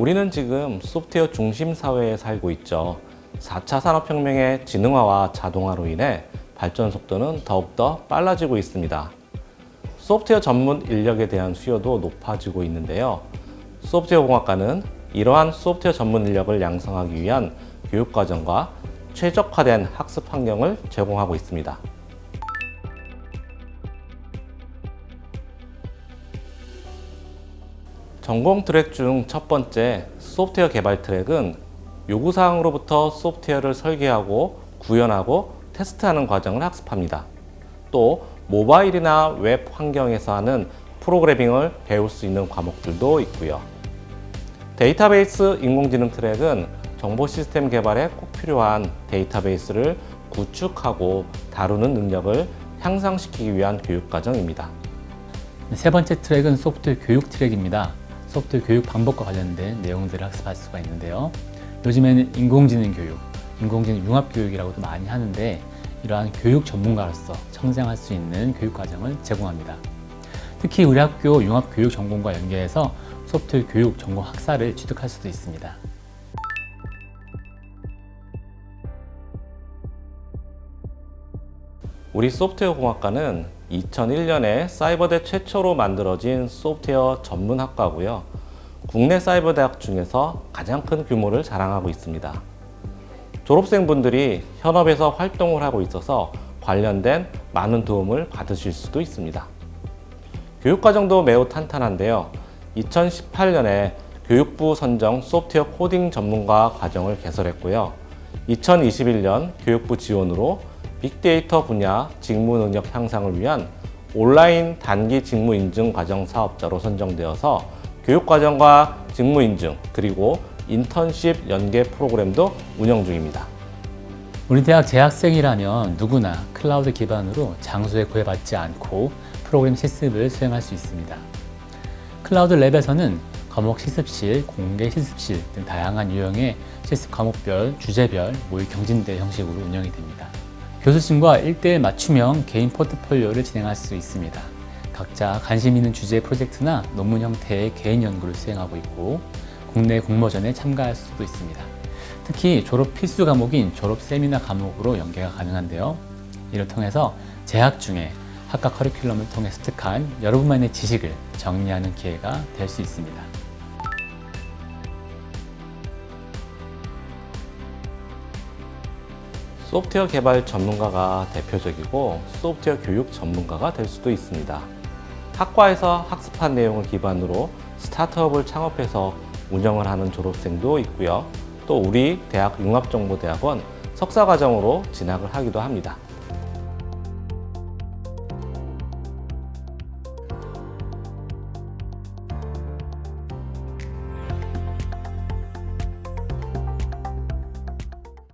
우리는 지금 소프트웨어 중심 사회에 살고 있죠. 4차 산업혁명의 지능화와 자동화로 인해 발전 속도는 더욱더 빨라지고 있습니다. 소프트웨어 전문 인력에 대한 수요도 높아지고 있는데요. 소프트웨어 공학과는 이러한 소프트웨어 전문 인력을 양성하기 위한 교육과정과 최적화된 학습 환경을 제공하고 있습니다. 전공 트랙 중 첫 번째 소프트웨어 개발 트랙은 요구사항으로부터 소프트웨어를 설계하고 구현하고 테스트하는 과정을 학습합니다. 또 모바일이나 웹 환경에서 하는 프로그래밍을 배울 수 있는 과목들도 있고요. 데이터베이스 인공지능 트랙은 정보 시스템 개발에 꼭 필요한 데이터베이스를 구축하고 다루는 능력을 향상시키기 위한 교육 과정입니다. 세 번째 트랙은 소프트웨어 교육 트랙입니다. 소프트웨어 교육 방법과 관련된 내용들을 학습할 수가 있는데요. 요즘에는 인공지능 교육, 인공지능 융합 교육이라고도 많이 하는데 이러한 교육 전문가로서 성장할 수 있는 교육 과정을 제공합니다. 특히 우리 학교 융합 교육 전공과 연계해서 소프트웨어 교육 전공 학사를 취득할 수도 있습니다. 우리 소프트웨어 공학과는 2001년에 사이버대 최초로 만들어진 소프트웨어 전문 학과고요. 국내 사이버 대학 중에서 가장 큰 규모를 자랑하고 있습니다. 졸업생분들이 현업에서 활동을 하고 있어서 관련된 많은 도움을 받으실 수도 있습니다. 교육과정도 매우 탄탄한데요. 2018년에 교육부 선정 소프트웨어 코딩 전문가 과정을 개설했고요. 2021년 교육부 지원으로 빅데이터 분야 직무 능력 향상을 위한 온라인 단기 직무 인증 과정 사업자로 선정되어서 교육 과정과 직무 인증 그리고 인턴십 연계 프로그램도 운영 중입니다. 우리 대학 재학생이라면 누구나 클라우드 기반으로 장소에 구애받지 않고 프로그램 실습을 수행할 수 있습니다. 클라우드 랩에서는 과목 실습실, 공개 실습실 등 다양한 유형의 실습 과목별, 주제별, 모의 경진대 형식으로 운영이 됩니다. 교수진과 1대1 맞춤형 개인 포트폴리오를 진행할 수 있습니다. 각자 관심 있는 주제 프로젝트나 논문 형태의 개인 연구를 수행하고 있고 국내 공모전에 참가할 수도 있습니다. 특히 졸업 필수 과목인 졸업 세미나 과목으로 연계가 가능한데요. 이를 통해서 재학 중에 학과 커리큘럼을 통해 습득한 여러분만의 지식을 정리하는 기회가 될 수 있습니다. 소프트웨어 개발 전문가가 대표적이고 소프트웨어 교육 전문가가 될 수도 있습니다. 학과에서 학습한 내용을 기반으로 스타트업을 창업해서 운영을 하는 졸업생도 있고요. 또 우리 대학 융합정보대학원 석사과정으로 진학을 하기도 합니다.